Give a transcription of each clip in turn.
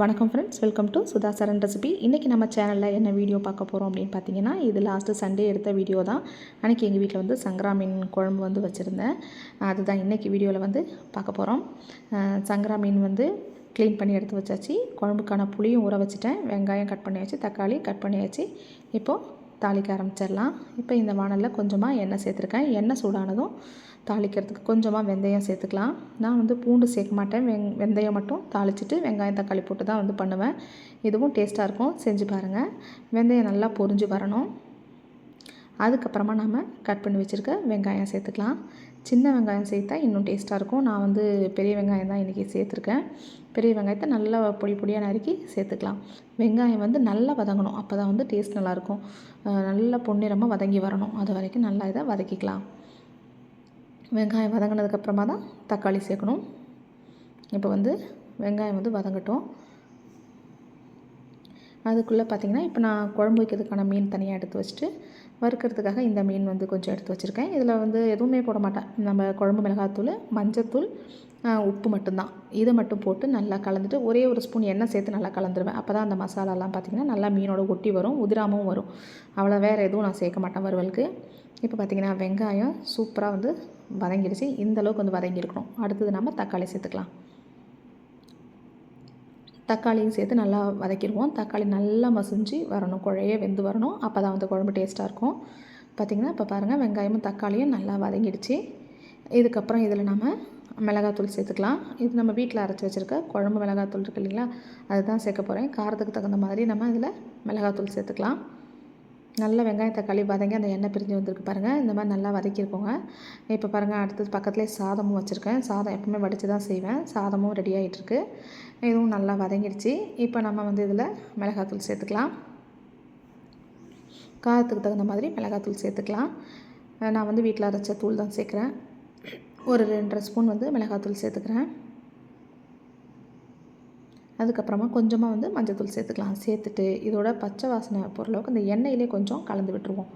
வணக்கம் friends welcome to Sudha Charan recipe இன்றைக்கி நம்ம சேனலில் என்ன வீடியோ பார்க்க போகிறோம் அப்படின்னு பார்த்தீங்கன்னா இது லாஸ்ட்டு சண்டே எடுத்த வீடியோ தான். அன்றைக்கி எங்கள் வீட்டில் வந்து சங்கரா மீன் குழம்பு வந்து வச்சுருந்தேன். அதுதான் இன்றைக்கி வீடியோவில் வந்து பார்க்க போகிறோம் சங்கரா மீன் வந்து க்ளீன் பண்ணி எடுத்து வச்சாச்சு. குழம்புக்கான புளியும் ஊற வச்சுட்டேன். வெங்காயம் கட் பண்ணி வச்சு தக்காளி கட் பண்ணியாச்சு இப்போது தாளிக்க ஆரம்பிச்சிடலாம். இப்போ இந்த வானலில் கொஞ்சமாக எண்ணெய் சேர்த்துருக்கேன். எண்ணெய் சூடானதும் தாளிக்கிறதுக்கு கொஞ்சமாக வெந்தயம் சேர்த்துக்கலாம். நான் வந்து பூண்டு சேர்க்க மாட்டேன். வெங் வெந்தயம் மட்டும் தாளிச்சிட்டு வெங்காயம் தக்காளி போட்டு தான் வந்து பண்ணுவேன். இதுவும் டேஸ்ட்டாக இருக்கும். செஞ்சு பாருங்கள் வெந்தயம் நல்லா பொரிஞ்சு வரணும். அதுக்கப்புறமா நம்ம கட் பண்ணி வச்சுருக்க வெங்காயம் சேர்த்துக்கலாம். சின்ன வெங்காயம் சேர்த்தா இன்னும் டேஸ்ட்டாக இருக்கும். நான் வந்து பெரிய வெங்காயம் தான் இன்றைக்கி சேர்த்துருக்கேன். பெரிய வெங்காயத்தை நல்லா பொடி பொடியாக நறுக்கி சேர்த்துக்கலாம். வெங்காயம் வந்து நல்லா வதங்கணும். அப்போ தான் வந்து டேஸ்ட் நல்லாயிருக்கும் நல்லா பொன்னிறமாக வதங்கி வரணும். அது வரைக்கும் நல்லா இதை வதக்கிக்கலாம். வெங்காயம் வதங்கினதுக்கப்புறமா தான் தக்காளி சேர்க்கணும். இப்போ வந்து வெங்காயம் வந்து வதங்கட்டும். அதுக்குள்ளே பார்த்திங்கன்னா இப்போ நான் குழம்பு வைக்கிறதுக்கான மீன் தனியாக எடுத்து வச்சுட்டு வறுக்கிறதுக்காக இந்த மீன் வந்து கொஞ்சம் எடுத்து வச்சுருக்கேன். இதில் வந்து எதுவுமே போட மாட்டேன். நம்ம குழம்பு மிளகாத்தூள் மஞ்சத்தூள் உப்பு மட்டும்தான். இதை மட்டும் போட்டு நல்லா கலந்துட்டு ஒரே ஒரு ஸ்பூன் எண்ணெய் சேர்த்து நல்லா கலந்துருவேன். அப்போ தான் அந்த மசாலாலாம் பார்த்திங்கன்னா நல்லா மீனோட ஒட்டி வரும் உதிராமும் வரும். அவ்வளோ வேறு எதுவும் நான் சேர்க்க மாட்டேன் வறுவலுக்கு. இப்போ பார்த்திங்கன்னா வெங்காயம் சூப்பராக வந்து வதங்கிடுச்சு. இந்தளவுக்கு வந்து வதங்கியிருக்கணும் அடுத்தது நம்ம தக்காளி சேர்த்துக்கலாம். தக்காளியும் சேர்த்து நல்லா வதக்கிடுவோம். தக்காளி நல்லா மசிஞ்சு வரணும். குழைய வெந்து வரணும். அப்போ தான் வந்து குழம்பு டேஸ்ட்டாக இருக்கும். பார்த்திங்கன்னா இப்போ பாருங்கள் வெங்காயமும் தக்காளியும் நல்லா வதங்கிடுச்சு. இதுக்கப்புறம் இதில் நம்ம மிளகாத்தூள் சேர்த்துக்கலாம். இது நம்ம வீட்டில் அரைச்சி வச்சுருக்க குழம்பு மிளகாத்தூள் இருக்கு இல்லைங்களா? அதுதான் சேர்க்க போகிறேன் காரத்துக்கு தகுந்த மாதிரி நம்ம இதில் மிளகாத்தூள் சேர்த்துக்கலாம். நல்லா வெங்காயம் தக்காளி வதங்கி அந்த எண்ணெய் பிரிஞ்சு வந்திருக்கு பாருங்கள் இந்த மாதிரி நல்லா வதக்கியிருக்கோங்க இப்போ பாருங்கள் அடுத்தது பக்கத்துலேயே சாதமும் வச்சுருக்கேன். சாதம் எப்பவுமே வடித்து தான் செய்வேன். சாதமும் ரெடி ஆகிட்டுருக்கு இதுவும் நல்லா வதங்கிடுச்சு. இப்போ நம்ம வந்து இதில் மிளகாத்தூள் சேர்த்துக்கலாம். காரத்துக்கு தகுந்த மாதிரி மிளகாத்தூள் சேர்த்துக்கலாம். நான் வந்து வீட்டில் அரைச்ச தூள் தான் சேர்க்குறேன். ஒரு ரெண்டரை ஸ்பூன் வந்து மிளகாத்தூள் சேர்த்துக்கிறேன். அதுக்கப்புறமா கொஞ்சமாக வந்து மஞ்சத்தூள் சேர்த்துக்கலாம். சேர்த்துட்டு இதோட பச்சை வாசனை பொருளவுக்கு இந்த எண்ணெயிலே கொஞ்சம் கலந்து விட்டுருவோம்.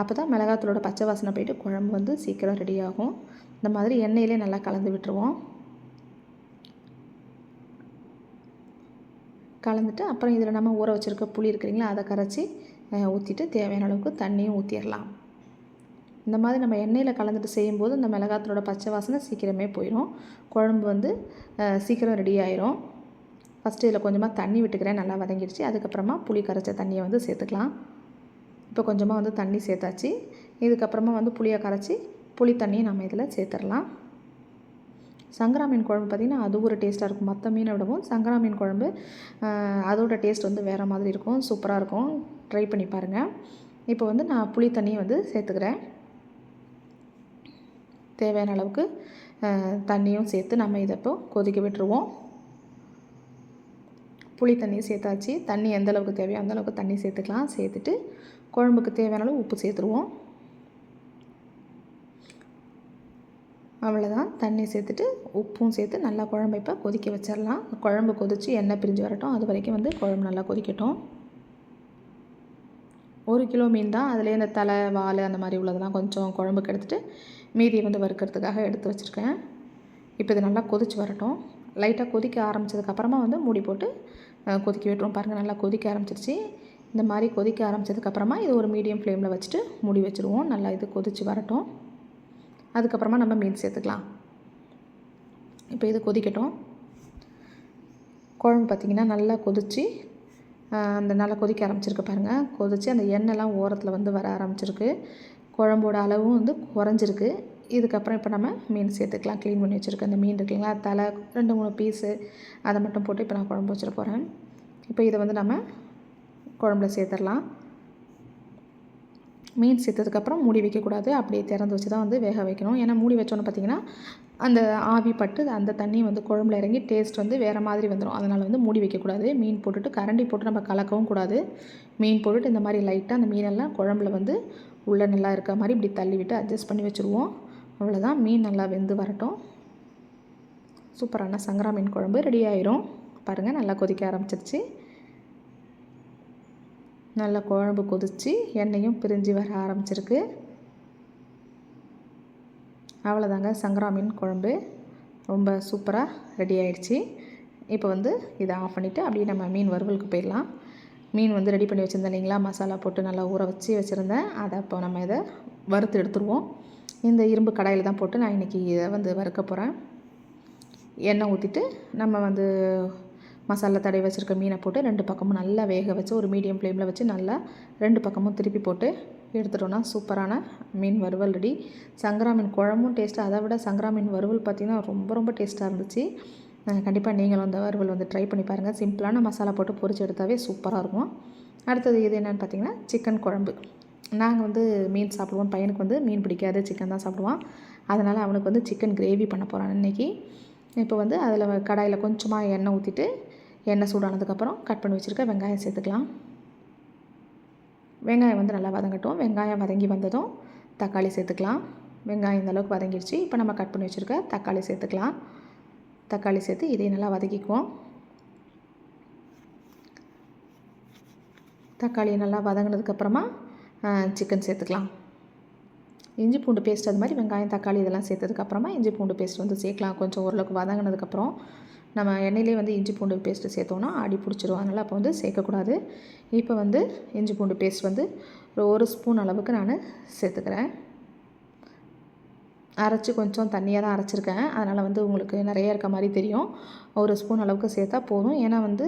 அப்போ தான் மிளகாத்தூளோட பச்சை வாசனை போயிட்டு குழம்பு வந்து சீக்கிரம் ரெடி ஆகும். இந்த மாதிரி எண்ணெயிலே நல்லா கலந்து விட்டுருவோம். கலந்துட்டு அப்புறம் இதில் நம்ம ஊற வச்சுருக்க புளி இருக்கிறீங்களா அதை கரைச்சி ஊற்றிட்டு தேவையான அளவுக்கு தண்ணியும் ஊற்றிடலாம் இந்த மாதிரி நம்ம எண்ணெயில் கலந்துட்டு செய்யும்போது இந்த மிளகாத்தூளோட பச்சை வாசனை சீக்கிரமே போயிடும் குழம்பு வந்து சீக்கிரம் ரெடி ஆயிரும். ஃபஸ்ட்டு இதில் கொஞ்சமாக தண்ணி விட்டுக்கிறேன் நல்லா வதங்கிடுச்சு. அதுக்கப்புறமா புளி கரைச்ச தண்ணியை வந்து சேர்த்துக்கலாம். இப்போ கொஞ்சமாக வந்து தண்ணி சேர்த்தாச்சு. இதுக்கப்புறமா வந்து புளியை கரைச்சி புளி தண்ணியை நம்ம இதில் சேர்த்துடலாம். சங்கரா மீன் குழம்பு பார்த்திங்கன்னா அது ஒரு டேஸ்ட்டாக இருக்கும். மற்ற மீனை விடவும் சங்கரா மீன் குழம்பு அதோட டேஸ்ட் வந்து வேறு மாதிரி இருக்கும். சூப்பராக இருக்கும். ட்ரை பண்ணி பாருங்கள் இப்போ வந்து நான் புளி தண்ணியை வந்து சேர்த்துக்கிறேன். தேவையான அளவுக்கு தண்ணியும் சேர்த்து நம்ம இதை இப்போ கொதிக்க விட்டுருவோம். புளி தண்ணி சேர்த்தாச்சு. தண்ணி எந்த அளவுக்கு தேவையோ அந்த அளவுக்கு தண்ணி சேர்த்துக்கலாம். சேர்த்துட்டு குழம்புக்கு தேவையான அளவு உப்பு சேர்த்துருவோம். அவ்வளோதான் தண்ணி சேர்த்துட்டு உப்பும் சேர்த்து நல்லா குழம்பு இப்போ கொதிக்க வச்சிடலாம். குழம்பு கொதித்து எண்ணெய் பிரிஞ்சு வரட்டும். அது வரைக்கும் வந்து குழம்பு நல்லா கொதிக்கட்டும். ஒரு கிலோ மீன் தான். அதுலேயே இந்த தலை வால் அந்த மாதிரி உள்ளதெல்லாம் கொஞ்சம் குழம்புக்கு எடுத்துகிட்டு மீதியை வந்து வறுக்கிறதுக்காக எடுத்து வச்சுருக்கேன். இப்போ இது நல்லா கொதிச்சு வரட்டும். லைட்டாக கொதிக்க ஆரம்பிச்சதுக்கப்புறமா வந்து மூடி போட்டு கொதிக்க விட்டுருவோம். பாருங்கள் நல்லா கொதிக்க ஆரம்பிச்சிருச்சு. இந்த மாதிரி கொதிக்க ஆரம்பிச்சதுக்கப்புறமா இது ஒரு மீடியம் ஃப்ளேமில் வச்சுட்டு மூடி வச்சுருவோம். நல்லா இது கொதிச்சு வரட்டும். அதுக்கப்புறமா நம்ம மீன் சேர்த்துக்கலாம். இப்போ இது கொதிக்கட்டும். குழம்பு பார்த்திங்கன்னா நல்லா கொதிச்சு அந்த நல்லா கொதிக்க ஆரம்பிச்சிருக்கு பாருங்கள் கொதிச்சு அந்த எண்ணெய்லாம் ஓரத்தில் வந்து வர ஆரம்பிச்சிருக்கு. குழம்போட அளவும் வந்து குறைஞ்சிருக்கு. இதுக்கப்புறம் இப்போ நம்ம மீன் சேர்த்துக்கலாம். க்ளீன் பண்ணி வச்சுருக்க அந்த மீன் இருக்குங்களா தலை ரெண்டு மூணு பீஸு அதை மட்டும் போட்டு இப்போ நான் குழம்பு வச்சிட போகிறேன் இப்போ இதை வந்து நம்ம குழம்புல சேர்த்துடலாம். மீன் சேர்த்ததுக்கப்புறம் மூடி வைக்கக்கூடாது அப்படியே திறந்து வச்சு தான் வந்து வேக வைக்கணும். ஏன்னா மூடி வச்சோன்னு பார்த்தீங்கன்னா அந்த ஆவி பட்டு அந்த தண்ணி வந்து குழம்புல இறங்கி டேஸ்ட் வந்து வேறு மாதிரி வந்துடும் அதனால் வந்து மூடி வைக்கக்கூடாது மீன் போட்டுட்டு கரண்டி போட்டு நம்ம கலக்கவும் கூடாது. மீன் போட்டுட்டு இந்த மாதிரி லைட்டாக அந்த மீனெல்லாம் குழம்புல வந்து உள்ளே நல்லா இருக்க மாதிரி இப்படி தள்ளி விட்டு அட்ஜஸ்ட் பண்ணி வச்சுருவோம். அவ்வளோதான் மீன் நல்லா வெந்து வரட்டும். சூப்பரான சங்கரா மீன் குழம்பு ரெடி ஆயிரும். பாருங்கள் நல்லா கொதிக்க ஆரம்பிச்சிருச்சு. நல்லா குழம்பு கொதிச்சு எண்ணெயும் பிரிஞ்சு வர ஆரம்பிச்சிருக்கு. அவ்வளோதாங்க சங்கரா மீன் குழம்பு. ரொம்ப சூப்பராக ரெடி ஆயிடுச்சு. இப்போ வந்து இதை ஆஃப் பண்ணிவிட்டு அப்படியே நம்ம மீன் வறுவலுக்கு போயிடலாம். மீன் வந்து ரெடி பண்ணி வச்சுருந்தேன் இல்லைங்களா? மசாலா போட்டு நல்லா ஊற வச்சு வச்சுருந்தேன். அதை அப்போ நம்ம இதை வறுத்து எடுத்துருவோம். இந்த இரும்பு கடாயில் தான் போட்டு நான் இன்றைக்கி இதை வந்து வறுக்க போகிறேன் எண்ணெய் ஊற்றிட்டு நம்ம வந்து மசாலா தடவி வச்சுருக்க மீனை போட்டு ரெண்டு பக்கமும் நல்லா வேக வச்சு ஒரு மீடியம் ஃப்ளேமில் வச்சு நல்லா ரெண்டு பக்கமும் திருப்பி போட்டு எடுத்துட்டோன்னா சூப்பரான மீன் வறுவல் ரெடி. சங்கரா மீன் குழம்பும் டேஸ்ட்டு அதை விட சங்கரா மீன் வறுவல் பார்த்திங்கன்னா ரொம்ப ரொம்ப டேஸ்ட்டாக இருந்துச்சு. கண்டிப்பாக நீங்களும் அந்த வறுவல் வந்து ட்ரை பண்ணி பாருங்கள் சிம்பிளான மசாலா போட்டு பொரிச்சு எடுத்தாவே சூப்பராக இருக்கும். அடுத்தது இது என்னென்னு பார்த்தீங்கன்னா சிக்கன் குழம்பு. நாங்கள் வந்து மீன் சாப்பிடுவோம். பையனுக்கு வந்து மீன் பிடிக்காது சிக்கன் தான் சாப்பிடுவான். அதனால் அவனுக்கு வந்து சிக்கன் கிரேவி பண்ண போகிறான் இன்றைக்கி இப்போ வந்து அதில் கடாயில் கொஞ்சமாக எண்ணெய் ஊற்றிட்டு எண்ணெய் சூடானதுக்கப்புறம் கட் பண்ணி வச்சுருக்க வெங்காயம் சேர்த்துக்கலாம். வெங்காயம் வந்து நல்லா வதங்கட்டும். வெங்காயம் வதங்கி வந்ததும் தக்காளி சேர்த்துக்கலாம். வெங்காயம் இந்த அளவுக்கு வதங்கிடுச்சு. இப்போ நம்ம கட் பண்ணி வச்சுருக்க தக்காளி சேர்த்துக்கலாம். தக்காளி சேர்த்து இதையும் நல்லா வதக்கிக்குவோம். தக்காளியை நல்லா வதங்கினதுக்கப்புறமா சிக்கன் சேர்த்துக்கலாம். இஞ்சி பூண்டு பேஸ்ட் அது மாதிரி வெங்காயம் தக்காளி இதெல்லாம் சேர்த்ததுக்கப்புறமா இஞ்சி பூண்டு பேஸ்ட் வந்து சேர்க்கலாம். கொஞ்சம் ஓரளவுக்கு வதங்கினதுக்கப்புறம் நம்ம எண்ணெயிலே வந்து இஞ்சி பூண்டு பேஸ்ட்டு சேர்த்தோன்னா அடி பிடிச்சிரும். அதனால் அப்போ வந்து சேர்க்கக்கூடாது. இப்போ வந்து இஞ்சி பூண்டு பேஸ்ட் வந்து ஒரு ஸ்பூன் அளவுக்கு நான் சேர்த்துக்கிறேன். அரைச்சி கொஞ்சம் தண்ணியாக தான் அரைச்சிருக்கேன். அதனால் வந்து உங்களுக்கு நிறைய இருக்க மாதிரி தெரியும். ஒரு ஸ்பூன் அளவுக்கு சேர்த்தா போதும். ஏன்னா வந்து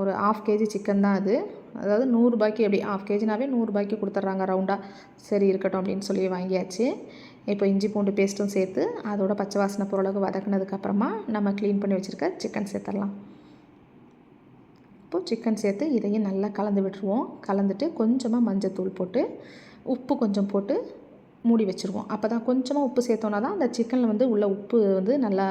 ஒரு ஆஃப் கேஜி சிக்கன் தான் அது. அதாவது நூறுரூபாய்க்கு எப்படி ஆஃப் கேஜினாவே நூறுரூபாய்க்கு கொடுத்துட்றாங்க ரவுண்டாக சரி இருக்கட்டும் அப்படின்னு சொல்லி வாங்கியாச்சு. இப்போ இஞ்சி பூண்டு பேஸ்ட்டும் சேர்த்து அதோட பச்சை வாசனை பொருளவுக்கு வதக்குனதுக்கப்புறமா நம்ம க்ளீன் பண்ணி வச்சுருக்க சிக்கன் சேர்த்துடலாம். இப்போது சிக்கன் சேர்த்து இதையும் நல்லா கலந்து விட்டுருவோம். கலந்துட்டு கொஞ்சமாக மஞ்சத்தூள் போட்டு உப்பு கொஞ்சம் போட்டு மூடி வச்சுருவோம். அப்போ தான் கொஞ்சமாக உப்பு சேர்த்தோன்னா தான் அந்த சிக்கனில் வந்து உள்ள உப்பு வந்து நல்லா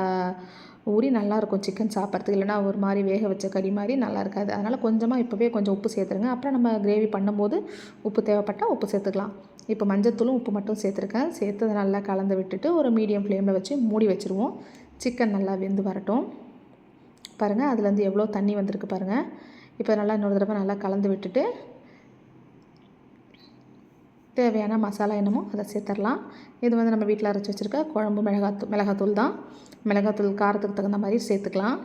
ஊறி நல்லாயிருக்கும் சிக்கன் சாப்பிட்றதுக்கு. இல்லைனா ஒரு மாதிரி வேக வச்ச கறி மாதிரி நல்லா இருக்காது. அதனால் கொஞ்சமாக இப்போவே கொஞ்சம் உப்பு சேர்த்துருங்க. அப்புறம் நம்ம கிரேவி பண்ணும்போது உப்பு தேவைப்பட்டால் உப்பு சேர்த்துக்கலாம். இப்போ மஞ்சத்தூளும் உப்பு மட்டும் சேர்த்துருக்கேன். சேர்த்து அதை நல்லா கலந்து விட்டுட்டு ஒரு மீடியம் ஃப்ளேமில் வச்சு மூடி வச்சுருவோம். சிக்கன் நல்லா வெந்து வரட்டும். பாருங்கள் அதுலேருந்து எவ்வளோ தண்ணி வந்திருக்கு பாருங்கள் இப்போ நல்லா இன்னொரு தடவை நல்லா கலந்து விட்டுட்டு தேவையான மசாலா என்னமோ அதை சேர்த்துடலாம். இது வந்து நம்ம வீட்டில் அரைச்சி வச்சுருக்க குழம்பு மிளகாத்தூள் மிளகாத்தூள் தான். மிளகாத்தூள் காரத்துக்கு தகுந்த மாதிரி சேர்த்துக்கலாம்.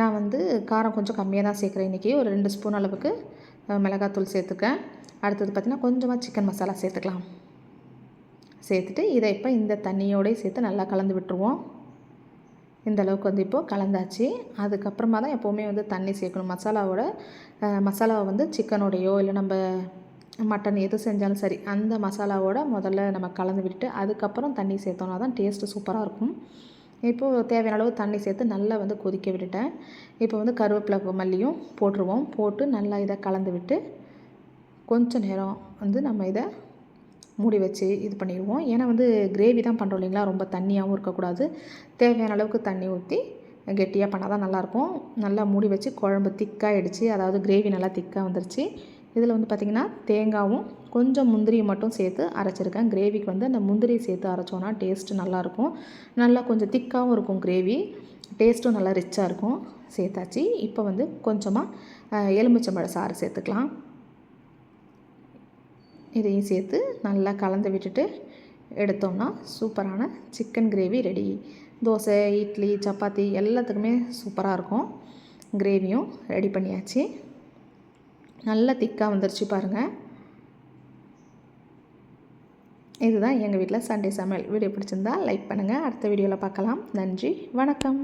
நான் வந்து காரம் கொஞ்சம் கம்மியாக தான் சேர்க்குறேன் இன்றைக்கி ஒரு ரெண்டு ஸ்பூன் அளவுக்கு மிளகாத்தூள் சேர்த்துக்கேன் அடுத்தது பார்த்திங்கன்னா கொஞ்சமாக சிக்கன் மசாலா சேர்த்துக்கலாம். சேர்த்துட்டு இதை இப்போ இந்த தண்ணியோடய சேர்த்து நல்லா கலந்து விட்டுருவோம். இந்த அளவுக்கு வந்து இப்போது கலந்தாச்சு. அதுக்கப்புறமா தான் எப்போவுமே வந்து தண்ணி சேர்க்கணும். மசாலாவோட மசாலாவை வந்து சிக்கனோடையோ இல்லை நம்ம மட்டன் எது செஞ்சாலும் சரி அந்த மசாலாவோட முதல்ல நம்ம கலந்து விட்டுட்டு அதுக்கப்புறம் தண்ணி சேர்த்தோன்னா தான் டேஸ்ட்டு சூப்பராக இருக்கும். இப்போது தேவையான அளவு தண்ணி சேர்த்து நல்லா வந்து கொதிக்க விட்டுட்டேன். இப்போ வந்து கருவேப்பிலை மல்லியும் போட்டுருவோம். போட்டு நல்லா இதை கலந்து விட்டு கொஞ்சம் நேரம் வந்து நம்ம இதை மூடி வச்சு இது பண்ணிடுவோம். ஏன்னா வந்து கிரேவி தான் பண்ணுறோம் இல்லைங்களா? ரொம்ப தண்ணியாகவும் இருக்கக்கூடாது. தேவையான அளவுக்கு தண்ணி ஊற்றி கெட்டியாக பண்ணால் தான் நல்லாயிருக்கும் நல்லா மூடி வச்சு குழம்பு திக்காகிடுச்சு அதாவது கிரேவி நல்லா திக்காக வந்துருச்சு. இதில் வந்து பார்த்திங்கன்னா தேங்காவும் கொஞ்சம் முந்திரியை மட்டும் சேர்த்து அரைச்சிருக்கேன். கிரேவிக்கு வந்து அந்த முந்திரியை சேர்த்து அரைச்சோன்னா டேஸ்ட்டு நல்லாயிருக்கும். நல்லா கொஞ்சம் திக்காகவும் இருக்கும் கிரேவி. டேஸ்ட்டும் நல்லா ரிச்சாக இருக்கும். சேர்த்தாச்சு. இப்போ வந்து கொஞ்சமாக எலுமிச்சம்பழ சாறு சேர்த்துக்கலாம். இதையும் சேர்த்து நல்லா கலந்து விட்டுட்டு எடுத்தோம்னா சூப்பரான chicken gravy ready. Dosa idli chapati எல்லாத்துக்குமே சூப்பராக இருக்கும். கிரேவியும் ரெடி பண்ணியாச்சு. நல்லா திக்காக வந்துருச்சு பாருங்கள் இதுதான் எங்கள் வீட்டில் சண்டே சமையல். வீடியோ பிடிச்சிருந்தா லைக் பண்ணுங்கள் அடுத்த வீடியோவில் பார்க்கலாம். நன்றி. வணக்கம்.